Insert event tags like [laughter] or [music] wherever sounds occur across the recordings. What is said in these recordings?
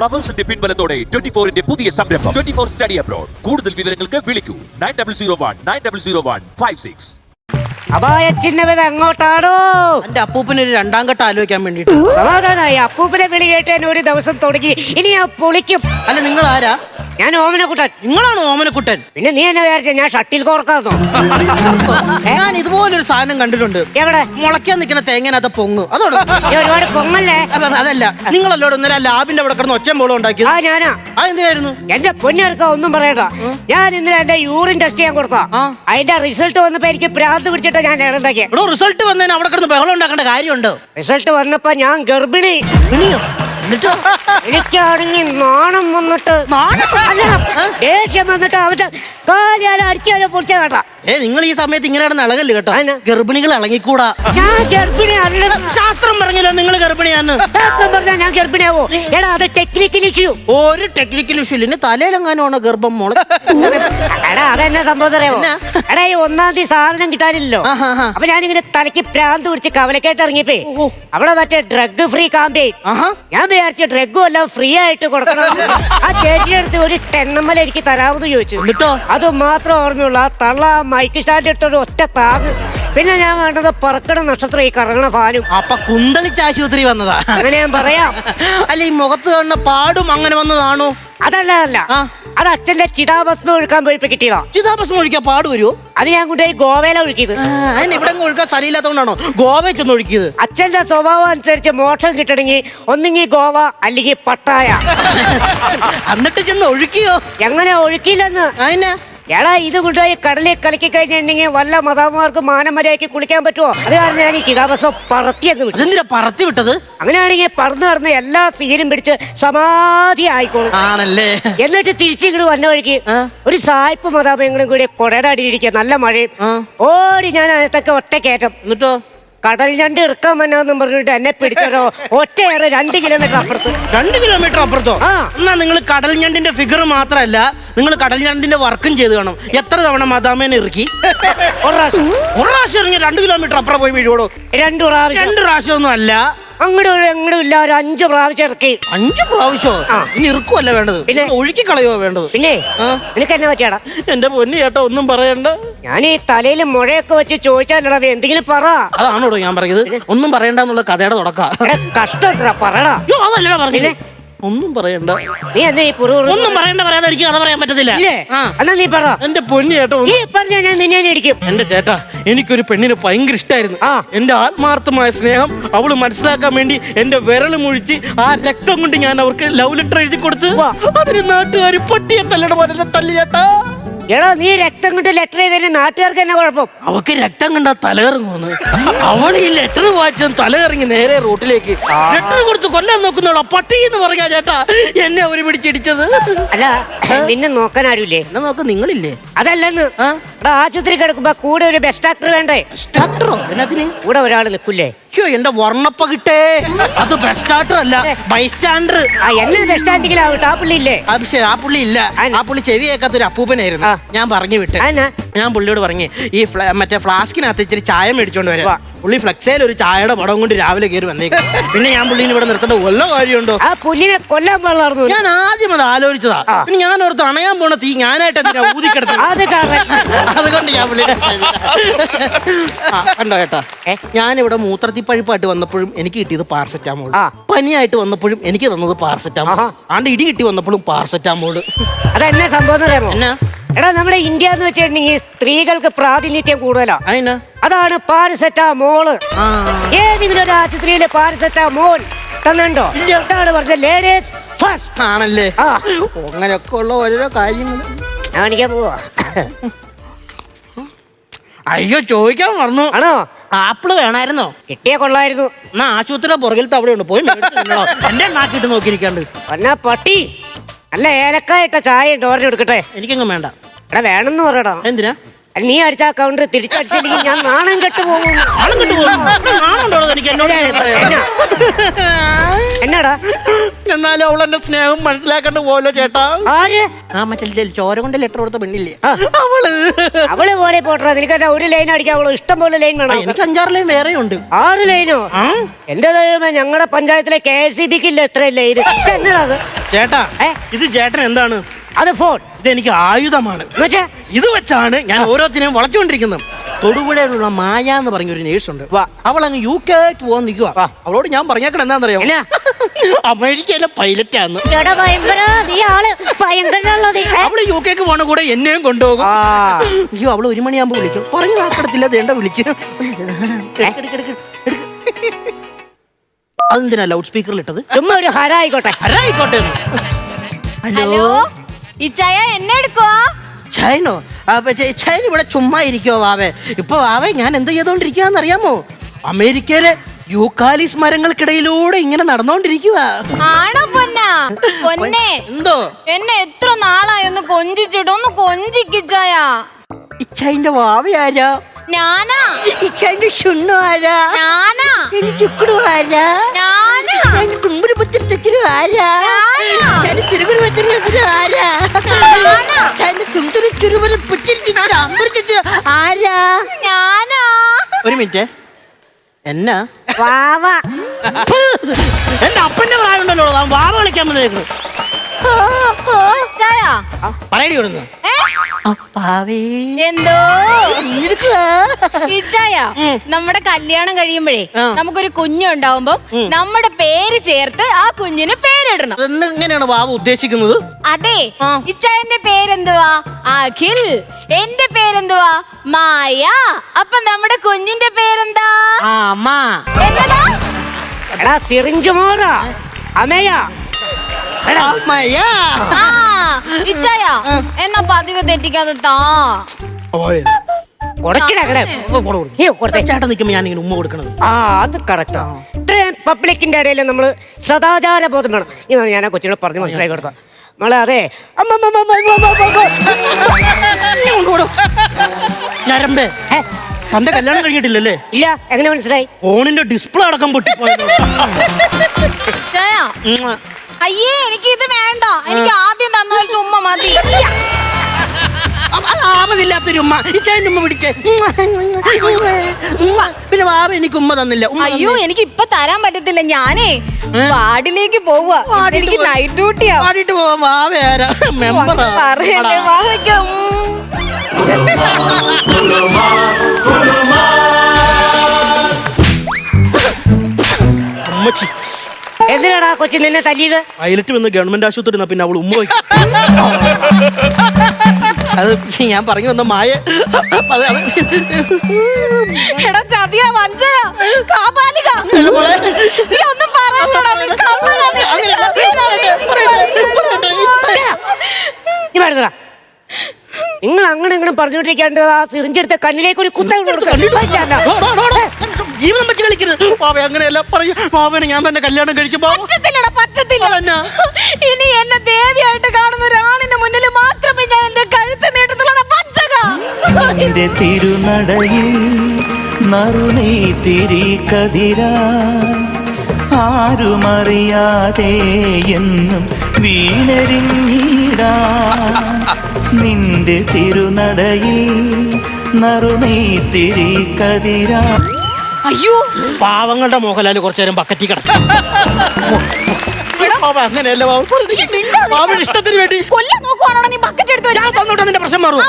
ഫ്ലവേഴ്സിന്റെ പിൻബലത്തോടെ twenty ഫോറിന്റെ പുതിയ സംരംഭം. ട്വന്റി ഫോർ സ്റ്റഡി അബ്രോഡ് കൂടുതൽ വിവരങ്ങൾക്ക് വിളിക്കൂ. Nine double zero one nine double zero one five six അപായ ചിഹ്നവത് അങ്ങോട്ടാണോ? എന്റെ അപ്പൂപ്പന് ഒരു രണ്ടാം ഘട്ടം ആലോചിക്കാൻ വേണ്ടിട്ട് സമാധാനായി അപ്പൂപ്പനെ വിളി കേട്ട് ഒരു ദിവസം തുടങ്ങി. ഇനി ഞാൻ പൊളിക്കും. അല്ല നിങ്ങൾ ആരാ ഞാൻ ഓമനക്കുട്ടൻ. നിങ്ങളാണ് ഓമനക്കുട്ടൻ. പിന്നെ നീ എന്നെ വിചാരിച്ച? ഞാൻ ഷട്ടിൽ കോർക്കാന്നോ [laughs] ഞാൻ ഇതുപോലൊരു സാധനം കണ്ടിട്ടുണ്ട്. എവിടെ? മുളയ്ക്കാൻ നിൽക്കുന്ന തേങ്ങനകത്ത് പൊങ്ങ്. അതാണ് നീ ഒരുപാട് പൊങ്ങല്ലേ? അപ്പൊ അതല്ല. നിങ്ങളല്ലോ ഇന്നലെ ആ ലാബിന്റെ അവിടെ കിടന്ന് ഒച്ചയും ബോളം ഉണ്ടാക്കിയത് ആ ഞാനാ. ആ എന്തിനായിരുന്നു? എന്റെ പൊന്നെടുക്ക ഒന്നും പറയണ്ട. ഞാൻ ഇന്നലെ എന്റെ യൂറിൻ ടെസ്റ്റ് ചെയ്യാൻ കൊടുത്താ. ആ. അതിന്റെ റിസൾട്ട് വന്നപ്പോ എനിക്ക് പ്രാന്ത് പിടിച്ചിട്ട് ഞാൻ ഇറണ്ടാക്കിയ ഇവിടെ റിസൾട്ട് വന്നതിന് അവിടെ കിടന്ന് ബഹളം ഉണ്ടാക്കേണ്ട കാര്യമുണ്ടോ? റിസൾട്ട് വന്നപ്പോ ഞാൻ ഗർഭിണി. എന്നിട്ടോ എനിക്കാണെങ്കിൽ നാണം വന്നിട്ട് നാണം? ദേഷ്യം വന്നിട്ട് അവരുടെ കാലാല അടിച്ചാലും പൊടിച്ച കേട്ടാ ഏ നിങ്ങൾ ഈ സമയത്ത് ഇങ്ങനെ നടന്ന് ഇളകല്ലേ കേട്ടോ? അതെന്നാ? ഗർഭിണികൾ ഇളകിക്കൂടാ. ഞാൻ ഗർഭിണി ശാസ്ത്രം പറഞ്ഞല്ലോ നിങ്ങൾ ഗർഭിണിയാന്ന്? പറഞ്ഞാൽ ഞാൻ ഗർഭിണിയാവോ? എടാ അത് ടെക്നിക്കൽ ഇഷ്യൂ ഒരു ടെക്നിക്കൽ ഇഷ്യൂ ഇല്ല. തലയിലെങ്ങാനോ ഗർഭം മോൾ? എടാ അതെന്നെ സംഭവം അറിയാമോ എന്നാ? എടാ ഈ ഒന്നാം തീയതി സാധനം കിട്ടാനില്ലല്ലോ. ആഹാ, ആഹാ. അപ്പൊ ഞാനിങ്ങനെ തലയ്ക്ക് പ്രാന്ത് പിടിച്ച് കവലക്കായിട്ട് ഇറങ്ങിപ്പേ ഓ. അവിടെ മറ്റേ ഡ്രഗ് ഫ്രീ കാമ്പയിൻ ആഹാ. ഞാൻ വിചാരിച്ചു ഡ്രഗും എല്ലാം ഫ്രീ ആയിട്ട് കൊടുക്കണം ആ ചേച്ചിയുടെ അടുത്ത് ഒരു ടെണ്ണമ്മല എനിക്ക് തരാമെന്ന് ചോദിച്ചു. എന്നിട്ടോ? അത് മാത്രം ഓർമ്മയുള്ള. ആ തള്ള ആ മൈക്ക് സ്റ്റാൻഡ് ഇട്ടൊരു ഒറ്റ താങ് പിന്നെ ഞാൻ വേണ്ടത് പറക്കട നക്ഷത്രം ഈ കറങ്ങണ ഫാനും അപ്പൊ കുന്തളിച്ച് ആശുപത്രി വന്നതാ. അങ്ങനെ ഞാൻ പറയാം. അല്ല ഈ മുഖത്ത് കാണുന്ന പാടും അങ്ങനെ വന്നതാണോ അതല്ല അല്ല ആ. അത് അച്ഛന്റെ ചിതാഭസ്മം ഒഴുക്കാൻ പോയപ്പോ കിട്ടിയതാ. ചിതാഭസ്മം ഒഴിക്കാൻ പാട് വരുമോ അത് ഞാൻ കൊണ്ടുപോയി ഗോവയില ഒഴുക്കിയത്. അതിന് ഇവിടെ ഒഴുക്കാൻ സ്ഥലമില്ലാത്തതുകൊണ്ടാണോ? ഗോവയിൽ ചെന്ന് ഒഴിക്കിയത്. അച്ഛന്റെ സ്വഭാവം അനുസരിച്ച് മോക്ഷം കിട്ടണമെങ്കിൽ ഒന്നെങ്കിൽ ഗോവ അല്ലെങ്കിൽ പട്ടായ. [laughs] എന്നിട്ട് ചെന്ന് ഒഴുക്കിയോ? എങ്ങനെ ഒഴുക്കിയില്ലെന്ന് അതിനെ എടാ ഇത് കൊണ്ടുപോയി കടലിൽ കളിക്കി കഴിഞ്ഞിട്ടുണ്ടെങ്കിൽ വല്ല മതാമാർക്ക് മാനമര്യാദയ്ക്ക് കുളിക്കാൻ പറ്റുമോ അത് കാരണം ഞാൻ ഈ ചിതാഭസ്വം പറത്തിയൊക്കെ വിട്ടു. അതെന്തിനാ പറത്തി വിട്ടത്? അങ്ങനെയാണെങ്കിൽ പറന്ന് നടന്ന് എല്ലാ സീനും പിടിച്ച് സമാധി ആയിക്കോളും. ആണല്ലേ? എന്നിട്ട് തിരിച്ചിങ്ങോട്ട് വന്ന വഴിക്ക്. ഒരു സായിപ്പ് മതാമയങ്ങളും കൂടി കൊടയുടെ അടിയിരിക്കുക നല്ല മഴയും. ഓടി ഞാൻ അതിനകത്തൊക്കെ ഒറ്റ കയറ്റം. എന്നിട്ടോ? കടൽ ഞണ്ട് ഇറക്കാൻ വന്നാന്നും പറഞ്ഞിട്ട് എന്നെ പിടിച്ചോ ഒറ്റയേറെ രണ്ട് കിലോമീറ്റർ അപ്പുറത്ത്. രണ്ട് കിലോമീറ്റർ അപ്പുറത്തോ? ആ. എന്നാ നിങ്ങൾ കടൽ ഞണ്ടിന്റെ ഫിഗർ മാത്രമല്ല നിങ്ങൾ കടൽ ഞണ്ടിന്റെ വർക്കും ചെയ്ത് കാണും. എത്ര തവണ മദാമേനെ ഇറക്കി? ഒരു പ്രാവശ്യം. ഒരു പ്രാവശ്യം ഇറങ്ങി രണ്ട് കിലോമീറ്റർ അപ്പുറം പോയി വീഴോടോ രണ്ടു പ്രാവശ്യം. രണ്ട് പ്രാവശ്യം ഒന്നും അല്ല. അങ്ങോട്ടും അങ്ങോട്ടും ഇല്ല ഒരു അഞ്ചു പ്രാവശ്യം ഇറക്കി. അഞ്ച് പ്രാവശ്യം? ആ. ഇനി ഇറുക്കുമല്ല വേണ്ടത്? പിന്നെ? ഒഴുക്കി കളയോ വേണ്ടത്? പിന്നെ? ആ. നിനക്ക് എന്നെ പറ്റിയാടാ? എന്റെ പൊന്നി ചേട്ടാ ഒന്നും പറയണ്ട. ഞാൻ ഈ തലയിൽ മുഴയൊക്കെ വെച്ച് ചോദിച്ചാലടാ എന്തെങ്കിലും പറ. അതാണോടോ ഞാൻ പറയുന്നത്? ഒന്നും പറയണ്ട എന്നുള്ള കഥയുടെ തുടക്കം. എടാ കഷ്ടപ്പെട്ടാ പറടാ. അയ്യോ അതല്ലടാ പറഞ്ഞില്ലേ പിന്നെ? ഒന്നും പറയണ്ട. നീ എന്താ ഈ പുറു ഒന്നും പറയണ്ട പറയാതെ എനിക്ക് കഥ പറയാൻ പറ്റത്തില്ല. ഇല്ലേ? ആ. എന്നാ നീ പറ. എന്റെ പൊന്നി ചേട്ടാ നീ പറഞ്ഞ ഞാൻ നിന്നെ ഇടിക്കും എന്റെ ചേട്ടാ എനിക്കൊരു പെണ്ണിനെ ഭയങ്കര ഇഷ്ടമായിരുന്നു ആ. എന്റെ ആത്മാർത്ഥമായ സ്നേഹം അവൾ മനസ്സിലാക്കാൻ വേണ്ടി എന്റെ വിരൽ മുഴിച്ച് ആ രക്തം കൊണ്ട് ഞാൻ അവർക്ക് ലവ് ലെറ്റർ എഴുതി കൊടുത്ത് വാ. അതിന് നാട്ടുകാർ പൊട്ടിയ തല്ലട പോലെ എന്നെ തല്ലി ചേട്ടാ. എടാ നീ രക്തം കൊണ്ട് ലെറ്റർ ചെയ്തതിന് നാട്ടുകാർക്ക് തന്നെ കുഴപ്പം? അവക്ക് രക്തം കണ്ട തലകറങ്ങുന്നു അവൾ ഈ ലെറ്റർ വായിച്ചും തലകറങ്ങി നേരെ റോട്ടിലേക്ക്. ലെറ്റർ കൊടുത്ത് കൊല്ലാൻ നോക്കുന്നോളാ പട്ടി എന്ന് പറഞ്ഞാ ചേട്ടാ. എന്നെ അവർ പിടിച്ചിടിച്ചത്. അല്ല നിന്നെ നോക്കാൻ ആരുമില്ലേ എന്നെ നോക്ക നിങ്ങളില്ലേ? അതല്ലെന്ന്? എടാ ആശുപത്രി കിടക്കുമ്പോ കൂടെ ഒരു ബെസ്റ്റ് ഡോക്ടർ വേണ്ടേ? ഡോക്ടറോ എന്നതിന് കൂടെ ഒരാൾ നിൽക്കൂലേ? അയ്യോ എന്റെ വർണപ്പ കിട്ടേ. അത് ബെസ്റ്റ് ഡോക്ടർ അല്ല ബൈസ്റ്റാൻഡർ ആ എന്നെ ബെസ്റ്റ് ആ പുള്ളി ഇല്ലേ? അത് ശരി, ആ പുള്ളി ഇല്ല. ആ പുള്ളി ചെവി കേൾക്കാത്ത ഒരു അപ്പൂപ്പനായിരുന്നു. ആ. ഞാൻ പറഞ്ഞു വിട്ടു. അതെന്നാ? ഞാൻ പുള്ളിയോട് പറഞ്ഞു ഈ ഫ്ല- മറ്റേ ഫ്ലാസ്കിനകത്ത് ഇച്ചിരി ചായ മേടിച്ചോണ്ട് വരാം പുള്ളി ഫ്ലക്സയിൽ ഒരു ചായയുടെ പടം കൊണ്ട് രാവിലെ കയറി വന്നേക്കും. പിന്നെ ഞാൻ പുള്ളിനെ ഇവിടെ നിർത്തേണ്ട വല്ല കാര്യമുണ്ടോ? ആ പുല്ലിനെ കൊല്ലാൻ ഞാൻ ആദ്യം അത് ആലോചിച്ചതാ. ആ. പിന്നെ ഞാൻ ഓർത്ത് അണയാൻ പോണ തീ ഞാനായിട്ട് എന്തിനാ ഊതിക്കെടുത്തത് അത് കാരണം. അതുകൊണ്ട് ഞാൻ പുള്ളി കണ്ടോ ഞാൻ ഏ? ഞാനിവിടെ മൂത്രത്തിപ്പഴുപ്പായിട്ട് വന്നപ്പോഴും എനിക്ക് കിട്ടിയത് പാർസെറ്റാമോൾ ആ. പനിയായിട്ട് വന്നപ്പോഴും എനിക്ക് തന്നത് പാർസെറ്റാമോൾ ആഹാ. ആണ്ട് ഇടി കിട്ടി വന്നപ്പോഴും പാർസെറ്റാമോൾ അതെന്നെ സംഭവം എന്ന് അറിയാമോ? എന്നാ? എടാ നമ്മുടെ ഇന്ത്യ എന്ന് വെച്ചിട്ടുണ്ടെങ്കിൽ സ്ത്രീകൾക്ക് പ്രാതിനിധ്യം കൂടുതലാ. അതിനാ അതാണ് പാരസെറ്റാമോൾ. ആ. ഏതെങ്കിലും ഒരു ആശുപത്രിയിലെ പാരസെറ്റാമോൾ തന്നുണ്ടോ അതാണ് പറഞ്ഞ ലേഡീസ് ഫസ്റ്റ്. ആണല്ലേ? ആ. അങ്ങനെയൊക്കെ ഉള്ള ഓരോരോ കാര്യങ്ങൾ ഞാൻ കാണിക്കാൻ പോവാ. അയ്യോ ചോദിക്കാൻ മറന്നു. ആണോ? ആപ്പിൾ വേണമായിരുന്നോ കിട്ടിയ കൊള്ളായിരുന്നു. എന്നാ ആശുപത്രിയുടെ പുറകിലത്തെ അവിടെ ഉണ്ട് പോയി? എന്റെ എണ്ണാക്കിയിട്ട് നോക്കിയിരിക്കാണ്ട്. എന്നാ പട്ടി? അല്ല ഏലക്കായിട്ട ചായ ഡോറിന് എടുക്കട്ടെ. എനിക്കങ്ങ് വേണ്ട. എടാ വേണമെന്ന് പറയടാ. എന്തിനാ? നീ അടിച്ച അക്കൗണ്ട് തിരിച്ചടിച്ചില്ലെങ്കിൽ ഞാൻ നാണം കെട്ടു പോകും. നാണം കെട്ട് പോകും. നാണമുണ്ടോ? എനിക്ക് എന്നോട്? എന്നാ? എന്നാടാ? എന്നാലും അവൾ എന്റെ സ്നേഹം മനസ്സിലാക്കണ്ട് പോലെ ചേട്ടാ. ആര്? ആ മറ്റേ ചോര കൊണ്ട് ലെറ്റർ കൊടുത്ത പെണ്ണില്ലേ? ആ. അവൾ. അവൾ പോലെ പോട്ടാ നിനക്ക് ഒരു ലൈൻ അടിക്കാവുള്ളൂ ഇഷ്ടം പോലെ ലൈൻ ആ, വേണം എനിക്ക് അഞ്ചാറ് ലൈൻ വേറെ ഉണ്ട് ആറ് ലൈനോ ആ? എന്റെ ദൈവമേ ഞങ്ങളുടെ പഞ്ചായത്തിലെ കെ എസ് ഇ ബിക്ക് ഇല്ല എത്ര ലൈന് എന്നതാ അത് ചേട്ടാ ഏ? ഇത് ചേട്ടൻ എന്താണ്? അത് ഫോൺ ഇത് എനിക്ക് ആയുധമാണ് ഇത് വെച്ചാണ് ഞാൻ ഓരോത്തിനെയും വളച്ചുകൊണ്ടിരിക്കുന്നത്. തൊടുപുഴയിലുള്ള മായ എന്ന് പറഞ്ഞ ഒരു നേഴ്സ് ഉണ്ട്. അവൾ അങ്ങ് യു കെ ആയിട്ട് പോകാൻ നിൽക്കുക. അവളോട് ഞാൻ പറഞ്ഞേക്കണം എന്താണെന്നറിയോ? [laughs] അമേരിക്കയിലെ പൈലറ്റാന്ന് എടാ ഭയങ്കര നീ ആൾ. ഭയങ്കരനുള്ളത് അവൾ യു കെക്ക് പോണ കൂടെ എന്നെയും കൊണ്ടുപോകും. അയ്യോ അവൾ ഒരു മണിയാകുമ്പോ വിളിക്കും. പറഞ്ഞു നാക്കടത്തില്ല ദേണ്ട വിളിച്ച്. അതെന്തിനാ ലൗഡ് സ്പീക്കറിൽ ഇട്ടത്? ചുമ്മാ ഒരു ഹരായിക്കോട്ടെ. ആയിക്കോട്ടെ ഹലോ? ഇച്ചായ എന്നെ എടുക്കോ ചൈനോ ചൈന ഇവിടെ ചുമ്മാ ഇരിക്കോ വാവേ? ഇപ്പൊ വാവേ ഞാൻ എന്ത് ചെയ്തോണ്ടിരിക്കുകയെന്ന് അറിയാമോ അമേരിക്കയിലെ യൂക്കാലിസ് മരങ്ങൾക്കിടയിലൂടെ ഇങ്ങനെ നടന്നോണ്ടിരിക്കുക ആണോ പൊന്നാ? [laughs] പൊന്നെ എന്തോ? എന്നെ എത്ര നാളായി ഒന്ന് കൊഞ്ചിച്ചിട്ട് ഒന്ന് കൊഞ്ചിക്കിച്ചായ ഇച്ചൈന്റെ വാവയാരാ ഞാനാ? ഇച്ചൈന്റെ ശുണ്ണു ആരാ? ഞാനാ? ചുക്കുടു ആരാ? തുമ്പുരു പുത്തിരി ആരാ ഞാനാ. ഇച്ചൈന്റെ ചിറുകുരു വെച്ചിരി വെച്ചിരി ആരാ ആരാ? ഞാനാ? ഒരു മിനിറ്റ്. എന്നാ? വാവ. എന്റെ അപ്പന്റെ പ്രായം ഉണ്ടല്ലോ താൻ വാവ കളിക്കാൻ വന്നേക്കുന്നു പറയടി ഇവിടുന്ന്. ഏ? പാവേ എന്തോ. ഇച്ചായ. നമ്മുടെ കല്യാണം കഴിയുമ്പോഴേ നമുക്കൊരു കുഞ്ഞുണ്ടാവുമ്പോ നമ്മുടെ പേര് ചേർത്ത് ആ കുഞ്ഞിന് പേരിടണം. എങ്ങനെയാണ് ഉദ്ദേശിക്കുന്നത്? അതെ. ഇച്ചായന്റെ പേരെന്തുവാ? അഖിൽ. എന്റെ പേരെന്തുവാ? മായ. അപ്പൊ നമ്മുടെ കുഞ്ഞിന്റെ പേരെന്താ? ആ അമ്മ. എന്നതാ? സിറിഞ്ച് മോറ. അമയ ഇച്ചായ. എന്നാ പതിവ് തെറ്റിക്കാതെ താ. ചേട്ടൻ നിൽക്കുമ്പോ ഞാൻ ഇങ്ങനെ ഉമ്മ കൊടുക്കണത്. ആ അത് കറക്റ്റാ ഇത്രയും പബ്ലിക്കിന്റെ ഇടയിൽ നമ്മൾ സദാചാര ബോധം വേണം. ഇന്ന് ഞാൻ ആ കൊച്ചിനോട് പറഞ്ഞ് മനസ്സിലാക്കി കൊടുത്ത മോളെ അതെ. ഞരമ്പേ. തന്റെ കല്യാണം കഴിഞ്ഞിട്ടില്ലല്ലേ? ഇല്ല എങ്ങനെ മനസ്സിലായി? ഫോണിന്റെ ഡിസ്പ്ലേ അടക്കം പൊട്ടി. അയ്യേ എനിക്ക് ഇത് വേണ്ട. എനിക്ക് ആദ്യം തന്ന ഉമ്മ മതി. ആപതില്ലാത്തൊരു ഉമ്മ. ഇച്ചായന്റെ ഉമ്മ പിടിച്ചേ. പിന്നെ വാവ എനിക്ക് ഉമ്മ തന്നില്ല. അയ്യോ എനിക്ക് ഇപ്പൊ തരാൻ പറ്റത്തില്ല. ഞാനേ വാർഡിലേക്ക് പോവാ എനിക്ക് പോവാ. നൈറ്റ് ഡ്യൂട്ടിയാ പാടിയിട്ട് പോവാൻ വാവ ആരാ? മെമ്പറാ പറയല്ലേ വാവയ്ക്കും അമ്മച്ചി എന്തിനാടാ കൊച്ചി നിന്നെ തല്ലിയത്? പൈലറ്റ് വന്ന് ഗവൺമെന്റ് ആശുപത്രി നിന്നാ പിന്നെ അവൾ ഉമ്മ വയ്ക്കും. അത് ഞാൻ പറഞ്ഞു വന്ന മായ. അത് അത് എടാ ചതിയാ വഞ്ചയാ കാപാലിക. നീ ഒന്നും പറയണ്ടടാ നീ കള്ളനാ നീ ചതിയനാ നീ. പറയട്ടെ, പറയട്ടെ. നീ വരുന്നടാ നിങ്ങൾ അങ്ങനെ ഇങ്ങനെ പറഞ്ഞുകൊണ്ടിരിക്കാണ്ട് ആ സിറിഞ്ചെടുത്ത കണ്ണിലേക്ക് ഒരു കുത്തം. ജീവിതം വെച്ച് കളിക്കരുത്. പാവ അങ്ങനെയല്ല പറയൂ. പാവനെ ഞാൻ തന്നെ കല്യാണം കഴിക്കും പാവ പറ്റത്തില്ലടാ പറ്റത്തില്ല. ഇനി എന്നെ ദേവിയായിട്ട് കാണുന്ന ഒരാണിന് മുന്നിൽ മാത്രമേ ഞാൻ എന്റെ കഴുത്ത് നീട്ടത്തുള്ള പച്ചക തിരുനടയിൽ നറുനീ തിരി കതിരാ ആരുമറിയാതെ എന്നും വീണരിങ്ങീടാ നിന്റെ തിരുനടയിൽ നറുനീത്തിരി തിരി കതിരാ. അയ്യോ. പാവങ്ങളുടെ മോഹൻലാൽ കുറച്ചു നേരം ബക്കറ്റി കിടക്കും. പാവ അങ്ങനെയല്ല പാവ? പാവയുടെ ഇഷ്ടത്തിന് വേണ്ടി. കൊല്ലം നോക്കുവാണോ നീ ബക്കറ്റ് എടുത്ത് ഞാൻ വെച്ചത്? തന്നോട്ട് നിന്റെ പ്രശ്നം മാറും.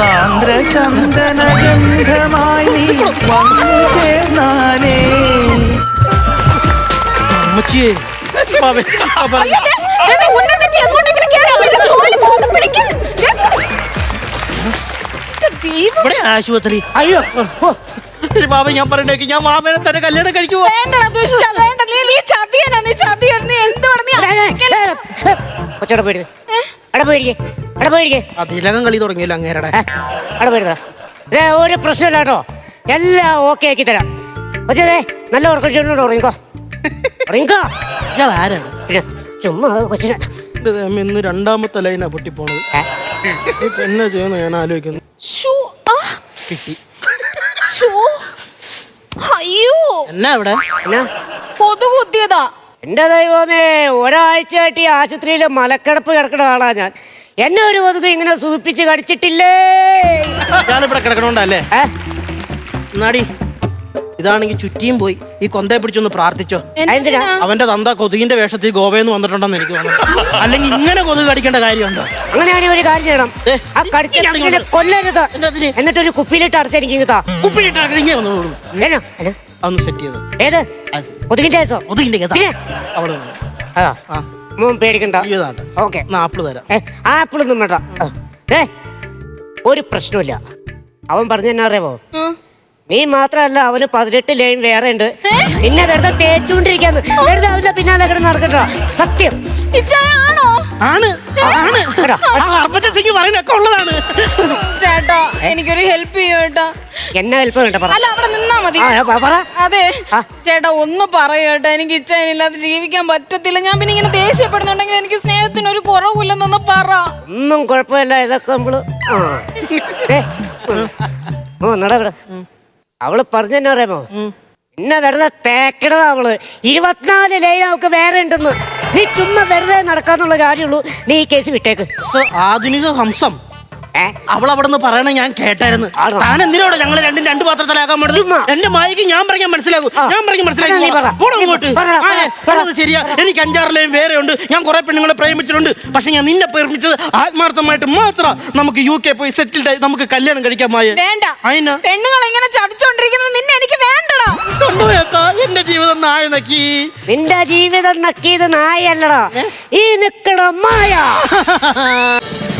ആ മാറും സാന്ദ്ര ചന്ദനഗന്ധമായി നീ വന്നു ചേർന്നാലേ അമ്മച്ചിയെ. ഇവിടെ ആശുപത്രി. അയ്യോ. പാവ ഞാൻ പറയണ്ടേക്ക് ഞാൻ മാമനെ തന്നെ കല്യാണം കഴിക്കുമോ വേണ്ട. നീ ചതിയനാ, നീ ചതിയൻ. നീ എന്തുവാണ് നീ ഏ, ഏ, ഏ, ഏ, കൊച്ചോടെ പോയിട്ട് എടാ പോയിരിക്കേ എടാ പോയിരിക്കേ ആ തിലകം കളി തുടങ്ങിയല്ലോ അങ്ങേരുടെ. അവിടെ പോയിരുന്ന ഇതേ ഒരു പ്രശ്നമില്ല കേട്ടോ. എല്ലാം ഓക്കെ ആക്കി തരാം. കൊച്ചേ നല്ല ഉറക്കം ചെന്നോട് ഉറങ്ങിക്കോ. ഉറങ്ങിക്കോ. പിന്നെ ചുമ്മാ കൊച്ചിനെ. ഇന്ന് രണ്ടാമത്തെ ലൈനാ പൊട്ടിപ്പോണത്? ഇപ്പൊ എന്നാ ചെയ്യുന്നു ഞാൻ ആലോചിക്കുന്നു. ആ. ശ്ശോ. അയ്യോ. എന്നാ ഇവിടെ എന്നാ? കൊതു കുത്തിയതാ എന്റെ ദൈവമേ ഒരാഴ്ചയായിട്ട് ഈ ആശുപത്രിയിൽ മലക്കിടപ്പ് കിടക്കുന്ന ആളാ ഞാൻ. എന്നെ ഒരു കൊതുക് ഇങ്ങനെ സൂപ്പിച്ച് കടിച്ചിട്ടില്ലേ? ഞാനിവിടെ കിടക്കണോണ്ടല്ലേ? എന്നാടി? ഇതാണെങ്കിൽ ചുറ്റിയും പോയി. ഈ കൊന്തയെ പിടിച്ചൊന്ന് പ്രാർത്ഥിച്ചോ? അവന്റെ തന്ത കൊതുകിന്റെ വേഷത്തിൽ ഗോവയെന്ന് വന്നിട്ടുണ്ടെന്ന് എനിക്ക് തോന്നുന്നു. അല്ലെങ്കിൽ ഇങ്ങനെ കൊതുക് കടിക്കേണ്ട കാര്യമുണ്ടോ? അങ്ങനെ ഒരു കാര്യം ചെയ്യണം. ആ കടിച്ച ഇങ്ങോട്ട് കുഞ്ഞിനെ ഇങ്ങോട്ട്. കൊല്ലരുത്. എന്നതിന്? എന്നിട്ടൊരു കുപ്പിയിലിട്ട് അടച്ചെനിക്ക് കുപ്പിയിലിട്ട് ഉപ്പിലിട്ടാക്കി ഇങ്ങനെ എന്നാ? എന്നാ? അതൊന്ന് സെറ്റ് ചെയ്തു. ഏത്? അത്. കൊതുകിന്റെ കേസോ? കൊതുകിന്റെ കേസാ. പിന്നെ? അവിടെ ആ ആ. മോൻ പേടിക്കണ്ട. ജീവിതാട്ടെ ഓക്കെ. എന്നാ ആപ്പിൾ തരാം. ആപ്പിളൊന്നും വേണ്ട. ഏ ഒരു പ്രശ്നമില്ല അവൻ പറഞ്ഞ തന്നെ അറിയാമോ ആ. നീ മാത്രല്ല അവന് പതിനെട്ട് ലൈൻ വേറെ ഉണ്ട്. പിന്നെ വെറുതെ തേച്ചുകൊണ്ടിരിക്കാന്ന്. വെറുതെ അവന്റെ പിന്നാലെ കിടന്ന് നടക്കട്ടോ സത്യം. ആണോ? ആണ്. ആണ്. ആ ഹർഭജ സിംഗ് പറയുന്നൊക്കെ ഉള്ളതാണ്. ചേട്ടാ എനിക്കൊരു ഹെൽപ്പ് ചെയ്യോ ചേട്ടാ. എന്നെ ഹെൽപ്പ് വേണ്ട പറ. അല്ല അവിടെ നിന്നാ മതി. ആ, പ- പറ അതെ. ചേട്ടാ ഒന്ന് പറയട്ടെ എനിക്ക് ഇച്ഛനില്ലാതെ ജീവിക്കാൻ പറ്റത്തില്ല. ഞാൻ പിന്നെ ഇങ്ങനെ ദേഷ്യപ്പെടുന്നുണ്ടെങ്കിൽ എനിക്ക് സ്നേഹത്തിന് ഒരു കുറവില്ലെന്നൊന്ന് പറ. ഒന്നും കുഴപ്പമില്ല ഇതൊക്കെ നമ്മൾ ആ. ഏ, ഉം. ഓ നട ഇവിടെ അവൾ പറഞ്ഞെന്നെ അറിയാമോ എന്നെ വെറുതെ തേക്കണതാ അവൾ. ഇരുപത്തിനാല് ലൈൻ അവൾക്ക് വേറെ ഉണ്ടെന്ന്. നീ ചുമ്മാ വെറുതെ നടക്കാന്നുള്ള കാര്യമുള്ളൂ. നീ ഈ കേസ് വിട്ടേക്ക്. ആധുനിക ഹംസം. അവൾ അവിടെ നിന്ന് പറയണ ഞാൻ കേട്ടായിരുന്നു? താൻ എന്തിനോട് ഞങ്ങൾ രണ്ടും രണ്ട് പാത്രത്തിലാക്കാൻ. പറ്റുന്നത് എന്റെ മായിക്ക് ഞാൻ പറഞ്ഞാൽ മനസ്സിലാകും. ഞാൻ പറഞ്ഞ മനസ്സിലാക്കും ശരിയാ. എനിക്ക് അഞ്ചാറിലെയും വേറെ ഉണ്ട് ഞാൻ കുറെ പെണ്ണുങ്ങളെ പ്രേമിച്ചിട്ടുണ്ട്. പക്ഷെ ഞാൻ നിന്നെ പ്രേമിച്ചത് ആത്മാർത്ഥമായിട്ട് മാത്രം. നമുക്ക് യു കെ പോയി സെറ്റിൽഡ് ആയി. നമുക്ക് കല്യാണം കഴിക്കാൻ മായ. വേണ്ട. പെണ്ണുങ്ങൾ ഇങ്ങനെ ചതിച്ചോണ്ടിരിക്കുന്നത് നിന്നെ എനിക്ക് വേണ്ടടാ. എന്റെ ജീവിതം നായ നക്കി. നിന്റെ ജീവിതം നക്കിയത് നായല്ലടാ. ഈ നിക്കണ മായ. [laughs]